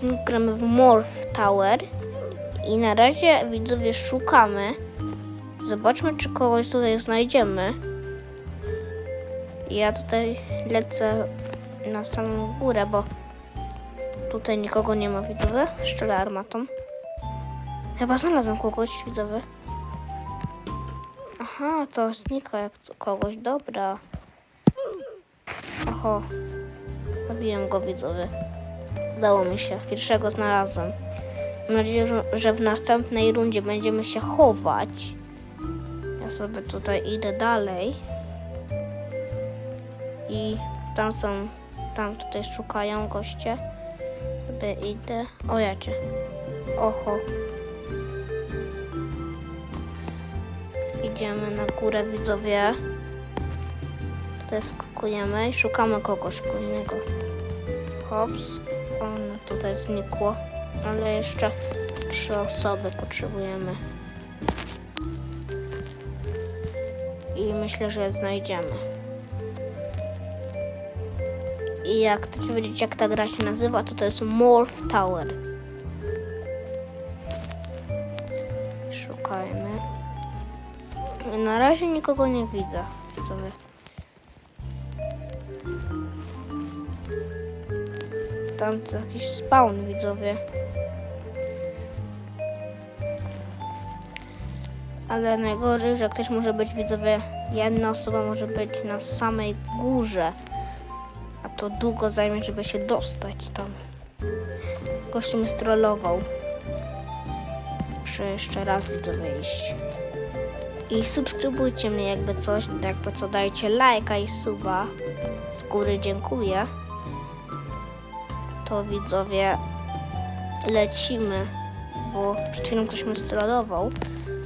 odcinku gramy w Morph Tower i na razie widzowie szukamy. Zobaczmy, czy kogoś tutaj znajdziemy. Ja tutaj lecę na samą górę, bo tutaj nikogo nie ma widzowie. Szczelę armatą. Chyba znalazłem kogoś widzowie. Aha, to znika jak kogoś. Dobra. Oho. Zabiłem go widzowie. Udało mi się. Pierwszego znalazłem. Mam nadzieję, że- w następnej rundzie będziemy się chować. Ja sobie tutaj idę dalej. I tam są, tam tutaj szukają goście. Sobie idę. O jacie. Oho. Idziemy na górę widzowie. Tutaj skakujemy i szukamy kogoś kolejnego. Hops. Ono tutaj znikło. Ale jeszcze trzy osoby potrzebujemy. I myślę, że znajdziemy. I jak chcecie wiedzieć, jak ta gra się nazywa, to to jest Morph Tower. Szukajmy. Na razie nikogo nie widzę. Widzowie. Tam jakiś spawn, widzowie. Ale najgorzej, że ktoś może być, widzowie, jedna osoba może być na samej górze. A to długo zajmie, żeby się dostać tam. Gość mnie strollował. Muszę jeszcze raz, widzowie, iść. I subskrybujcie mnie jakby coś, jakby co dajcie lajka i suba. Z góry dziękuję. To widzowie lecimy, bo przed chwilą ktoś mnie strollował,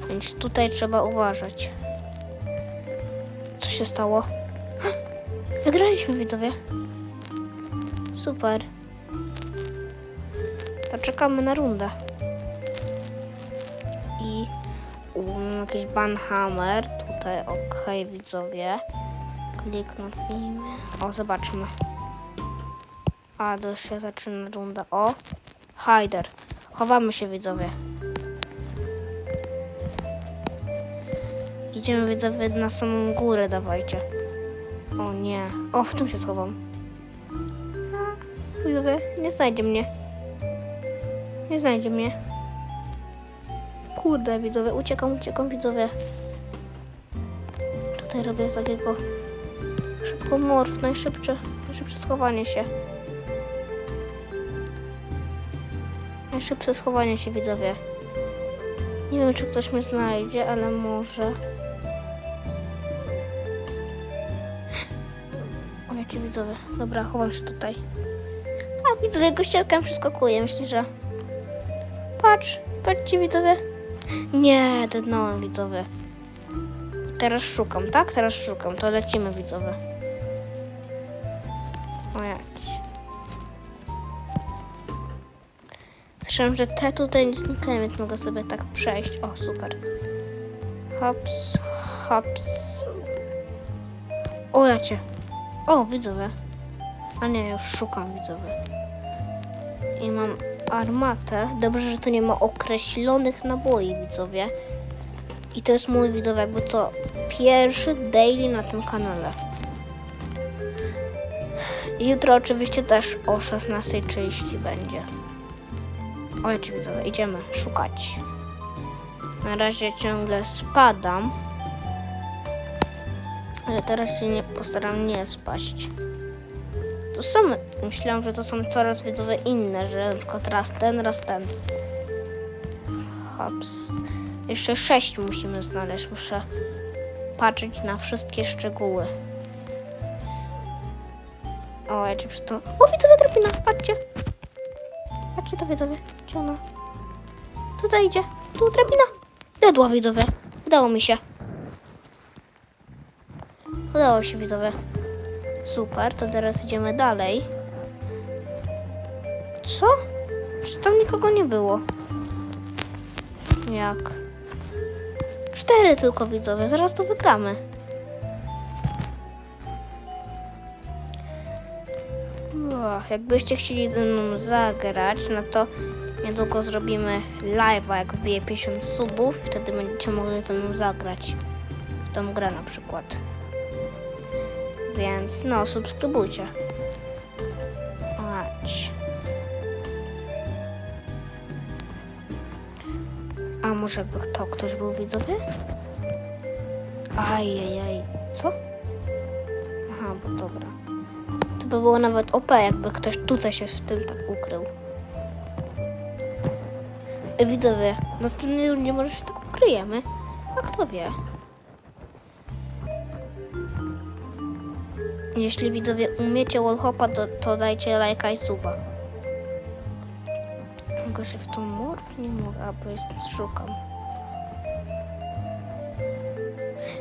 więc tutaj trzeba uważać. Co się stało? Wygraliśmy widzowie. Super. To czekamy na rundę. I um, jakiś banhammer. Tutaj ok, widzowie. Kliknijmy. O, zobaczmy. A, to się zaczyna runda. O, Hider. Chowamy się, widzowie. Idziemy, widzowie, na samą górę, dawajcie. O nie. O, w tym się schowam. Widzowie, nie znajdzie mnie. Nie znajdzie mnie. Kurde, widzowie, uciekam, uciekam, widzowie. Tutaj robię takiego szybko morf, najszybsze, najszybsze schowanie się. Najszybsze schowanie się, widzowie. Nie wiem, czy ktoś mnie znajdzie, ale może. O, jakie widzowie. Dobra, chowam się tutaj. A, widzowie, gościelka mi przeskakuje. Myślę, że... Patrz, patrzcie, widzowie. Nie, dednąłem, widzowie. Teraz szukam, tak? Teraz szukam. To lecimy, widzowie. O, jać. Słyszałem, że te tutaj nie znikają, więc mogę sobie tak przejść. O, super. Hops, hops. O, ja cię. O, widzowie. A nie, już szukam widzowie. I mam armatę. Dobrze, że tu nie ma określonych naboi, widzowie. I to jest mój widzowie, jakby co pierwszy daily na tym kanale. Jutro oczywiście też o 16.30 będzie. Ojcze widzowie, idziemy szukać. Na razie ciągle spadam. Ale teraz się nie, postaram nie spaść. To są, myślałam, że to są coraz widzowe inne, że na przykład raz ten, raz ten. Hops. Jeszcze sześć musimy znaleźć. Muszę patrzeć na wszystkie szczegóły. O, ja cię przez to... O, widzowie, drabina, patrzcie. Patrzcie to widzowie, ona? Tutaj idzie, tu drabina. Dedła widzowie, udało mi się. Udało się widzowie. Super, to teraz idziemy dalej. Co? Przecież tam nikogo nie było. Jak? Cztery tylko widzowie, zaraz to wygramy. Jakbyście chcieli ze mną zagrać, no to niedługo zrobimy live'a, jak wbije 50 subów. Wtedy będziecie mogli ze mną zagrać w tą grę na przykład. Więc no, subskrybujcie. Chodź. A może by to ktoś był widzowy? Ajajaj, co? Aha, bo dobra. By było nawet OP, jakby ktoś tutaj się w tym tak ukrył. Widzowie, następnej rundzie może się tak ukryjemy. A kto wie? Jeśli widzowie umiecie wallhopa, to, to dajcie lajka i suba. Mogę się w tą morf? Nie mogę, bo jest szukam.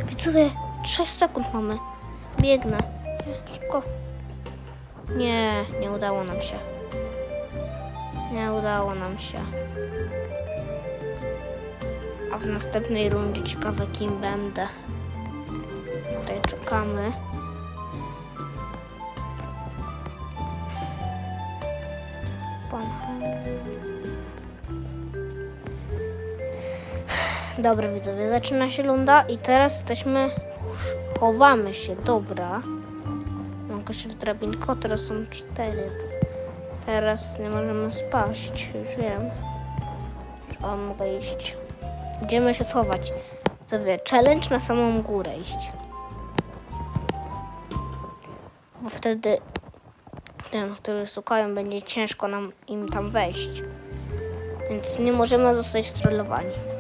Widzowie, 6 sekund mamy. Biegnę. Szybko. Nie, nie udało nam się. Nie udało nam się. A w następnej rundzie ciekawe kim będę. Tutaj czekamy. Pan. Dobra widzowie, zaczyna się lunda i teraz jesteśmy, chowamy się, dobra. Się w drabinko, teraz są cztery. Teraz nie możemy spaść, już wiem. O, mogę iść. Idziemy się schować. Widzowie, challenge na samą górę iść. Bo wtedy tym, którzy szukają, będzie ciężko nam im tam wejść. Więc nie możemy zostać strollowani.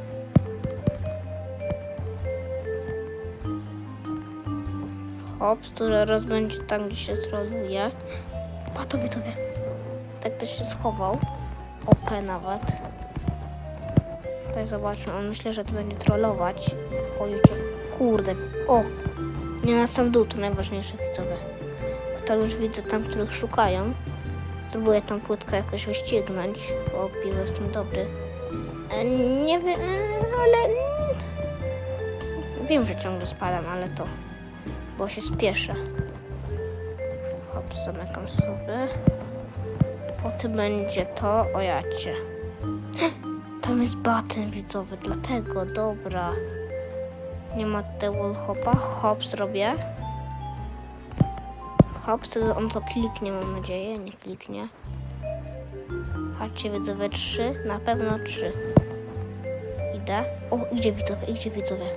Hops, który rozbędzie tam, gdzie się stroluje. A to widzowie. Tak ktoś się schował. OP nawet. Tutaj zobaczmy, on myślę, że to będzie trollować. Ojcie, kurde. O! Nie na sam dół, to najważniejsze widzowie. Tam już widzę tam, których szukają. Spróbuję tą płytkę jakoś wyścignąć, bo piwo jestem dobry. E, nie wiem, e, ale... Wiem, że ciągle spadam, ale to... Bo się spieszę. Hop, zamykam sobie. Potem będzie to... O jacie. Tam jest baten widzowy, dlatego, dobra. Nie ma tutaj wallhopa. Hop, zrobię. Hop, wtedy on to kliknie, mam nadzieję. Nie kliknie. Patrzcie, widzowie, trzy. Na pewno trzy. Idę. O, idzie widzowie, idzie widzowie.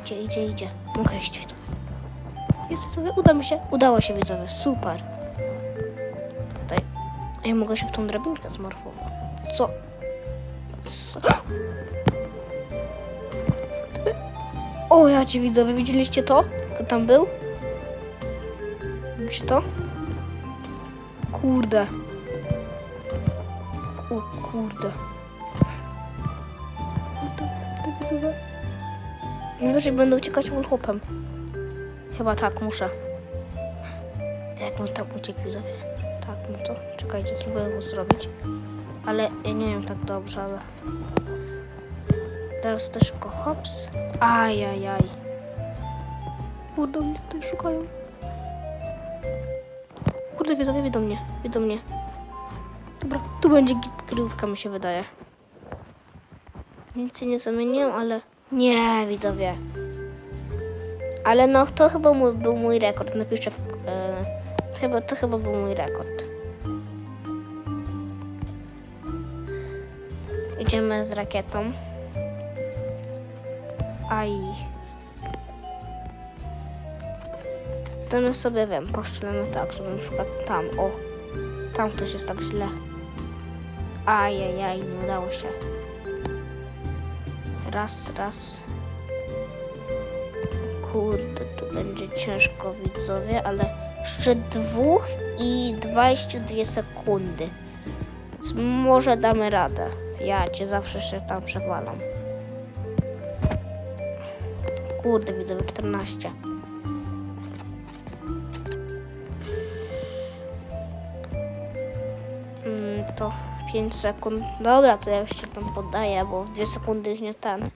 Idzie, idzie, idzie. Mogę iść widzowie. Jest uda mi się. Udało się widzowie, super. Tutaj. Ja mogę się w tą drabinkę zmorfować. Co? Co? O, ja cię widzowie, widzieliście to? Kto tam był? Widzicie to? Kurde. O kurde. Najwyżej będę uciekać wallhopem. Chyba tak, muszę. Jak on tam uciekł, widzowie? Tak, no to czekajcie, spróbuję go zrobić. Ale ja nie wiem tak dobrze, ale... Teraz też szybko hops. Ajajaj. Kurde, mnie tutaj szukają. Kurde, widzowie, widzą mnie, widzą mnie. Dobra, tu będzie kryjówka, mi się wydaje. Nic się nie zamieniłem, ale... Nie, widzowie. Ale no, to chyba mój, był mój rekord. Napiszę. E, chyba, to chyba był mój rekord. Idziemy z rakietą. Aj. To my sobie wiem, poszczelemy tak, żeby na przykład tam, o, tam ktoś jest tak źle. Ajajaj, nie udało się. Raz, raz. Kurde, to będzie ciężko widzowie, ale jeszcze dwóch i 22 sekundy. Więc może damy radę. Ja cię zawsze się tam przewalam. Kurde, widzowie, 14. Mm, to 5 sekund. Dobra, to ja już się tam poddaję, bo 2 sekundy nie ten.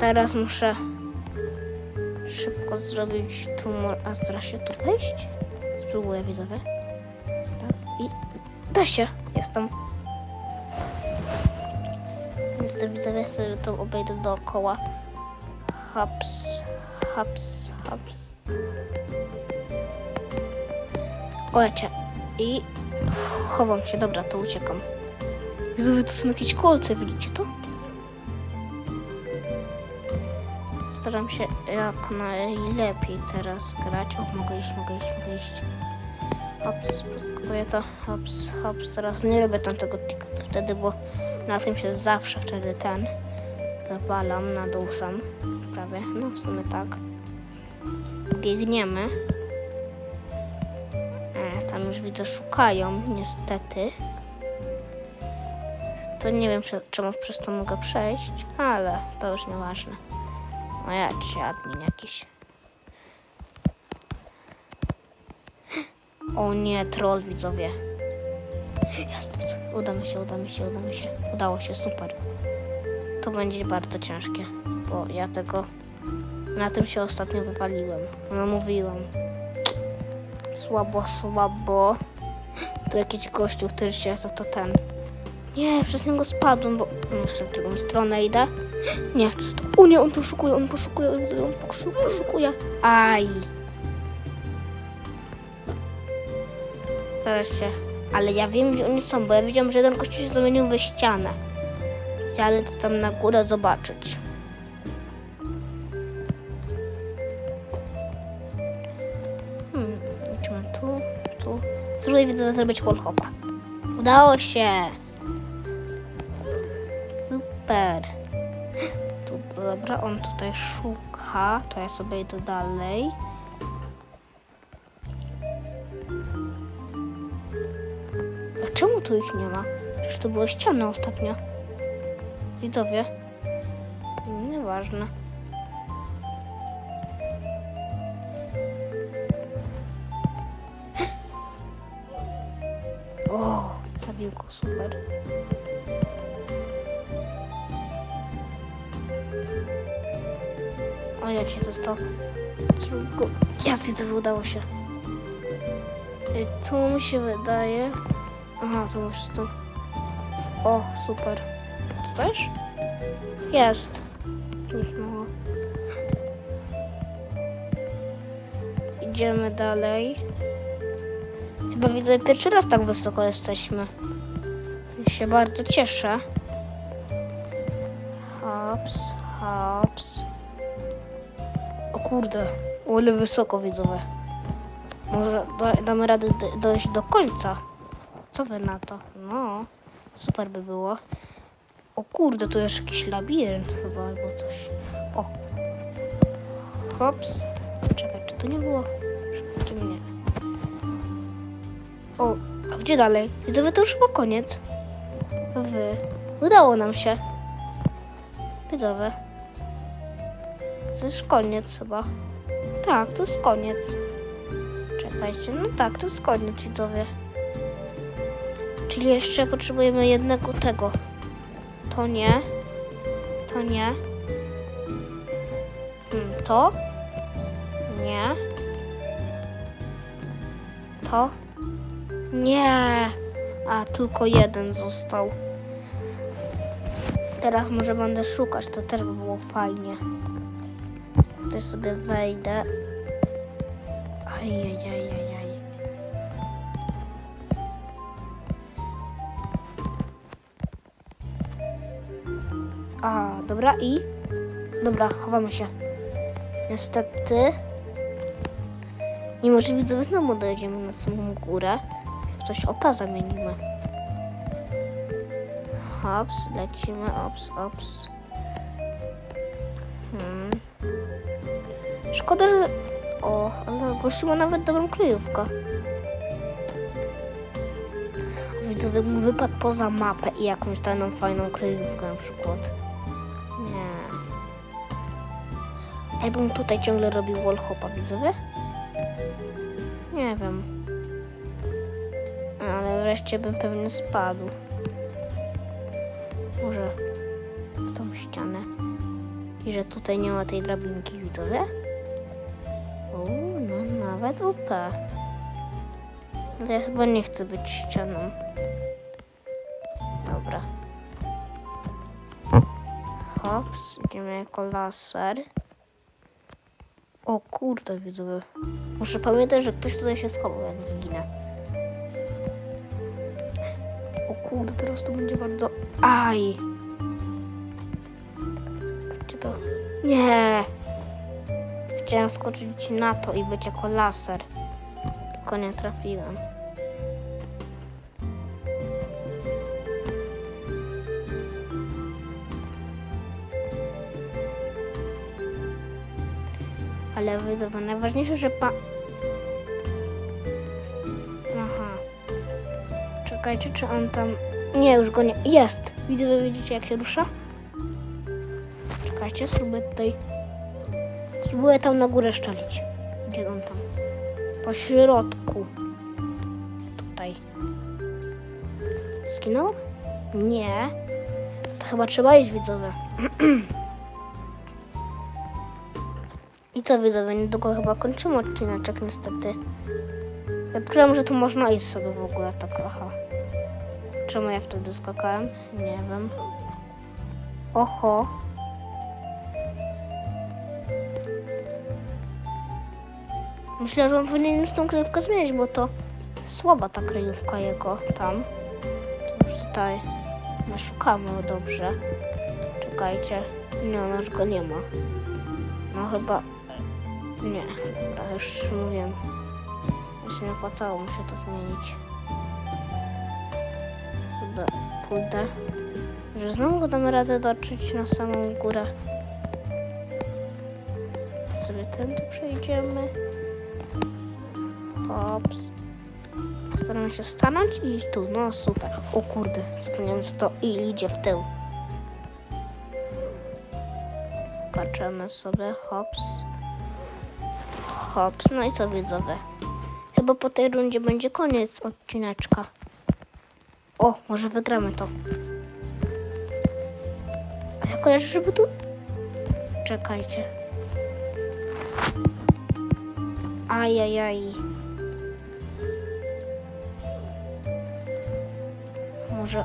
Teraz muszę szybko zrobić tumor. A teraz się tu wejść? Spróbuję widzowie. Da się. Jestem. Jestem, widzowie, sobie to obejdę dookoła. Haps, haps, haps. O, jacie. I chowam się, dobra, to uciekam. Widzowie, to są jakieś kolce, widzicie to? Staram się jak najlepiej teraz grać. O, mogę iść, mogę iść, mogę iść. Hops, próbuję to. Hops, hops. Teraz nie robię tamtego tika wtedy, bo na tym się zawsze wtedy ten zawalam na dół sam. Prawie. No w sumie tak. Biegniemy. E, tam już widzę szukają, niestety. To nie wiem, czy- czemu przez to mogę przejść, ale to już nieważne. No ja ci admin jakiś. O nie, troll widzowie. Jest, uda mi się, uda mi się, uda mi się. Udało się, super. To będzie bardzo ciężkie, bo ja tego na tym się ostatnio wypaliłem. No mówiłem. Słabo, słabo. Tu jakiś gościu, który się to, to ten. Nie, przez niego spadłem, bo muszę w drugą stronę idę. Nie, co to? O nie, on poszukuje, on poszukuje, on poszu- poszukuje. Aj. Się. Ale ja wiem, gdzie oni są, bo ja widziałam, że jeden gościu się zamienił we ścianę. Ale to tam na górę zobaczyć. Hmm, idźmy tu, tu. Spróbuję widzę zrobić wallhopa. Udało się. Super. Dobra, on tutaj szuka, to ja sobie idę dalej. A czemu tu ich nie ma? Przecież to były ściany ostatnio. Widzowie. Nieważne. O, zabił go, super. O, jak się go. Ja widzę, udało się. Y, Tu mi się wydaje. Aha, to już to. O, super. To też? Jest. Zniknęło. Idziemy dalej. Chyba widzę pierwszy raz tak wysoko jesteśmy. Ja się bardzo cieszę. Hops, hops. Kurde, o ile wysoko widzowie. Może da, damy radę dojść do końca. Co wy na to? No, super by było. O kurde, tu jest jakiś labirynt chyba albo coś. O. Hops. Czekaj, czy to nie było? Czekajcie mnie. O, a gdzie dalej? Widzowie, to już chyba koniec. Wy. Udało nam się. Widzowie. To już koniec chyba. Tak, to jest koniec. Czekajcie, no tak, to jest koniec, widzowie. Czyli jeszcze potrzebujemy jednego tego. To nie. To nie. Hmm, to. Nie. To. Nie. A, tylko jeden został. Teraz może będę szukać, to też by było fajnie. Tutaj sobie wejdę. Ajajajajaj. A, dobra i... Dobra, chowamy się. Niestety... Mimo, że widzowie znowu dojdziemy na samą górę, coś opa zamienimy. Hops, lecimy, ops, ops. Szkoda, że... O, ale gościu ma nawet dobrą kryjówkę. Widzowie mu wypadł poza mapę i jakąś tajną fajną kryjówkę na przykład. Nie. Ja bym tutaj ciągle robił wallhopa, widzowie? Nie wiem. Ale wreszcie bym pewnie spadł. Może w tą ścianę. I że tutaj nie ma tej drabinki, widzowie? UP. Ale ja chyba nie chcę być ścianą. Dobra. Hops, idziemy jako laser. O kurde, widzowie. Muszę pamiętać, że ktoś tutaj się schował, jak zginę. O kurde, teraz to będzie bardzo... Aj! Gdzie to? Nie! Chciałem skoczyć na to i być jako laser. Tylko nie trafiłem. Ale widzowie, najważniejsze, że pa... Aha. Czekajcie, czy on tam... Nie, już go nie... Jest! Widzowie, widzicie jak się rusza? Czekajcie, spróbuję tutaj... Spróbuję tam na górę szczelić. Gdzie on tam? Po środku. Tutaj. Skinął? Nie. To chyba trzeba iść, widzowie. I co widzowie, niedługo chyba kończymy odcineczek niestety. Ja czułem, że tu można iść sobie w ogóle tak, aha. Czemu ja wtedy skakałem? Nie wiem. Oho. Myślę, że on powinien już tą kryjówkę zmienić, bo to słaba ta kryjówka jego tam. To już tutaj naszukamy dobrze. Czekajcie. Nie, ona już go nie ma. No chyba... Nie, dobra, już mówiłem. Już nie opłacało mu się to zmienić. Sobie pójdę. Że znowu go damy radę dotrzeć na samą górę. Sobie tędy przejdziemy. Hops. Staramy się stanąć i iść tu. No super. O kurde, że to i idzie w tył. Skaczemy sobie, hops. Hops, no i co widzowie? Chyba po tej rundzie będzie koniec odcineczka. O, może wygramy to. A ja kojarzę, żeby tu... Czekajcie. Ajajaj. Może...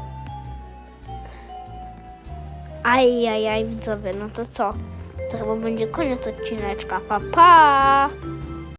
Ajajaj, widzowie, no to co? To chyba będzie koniec odcineczka. Pa, pa!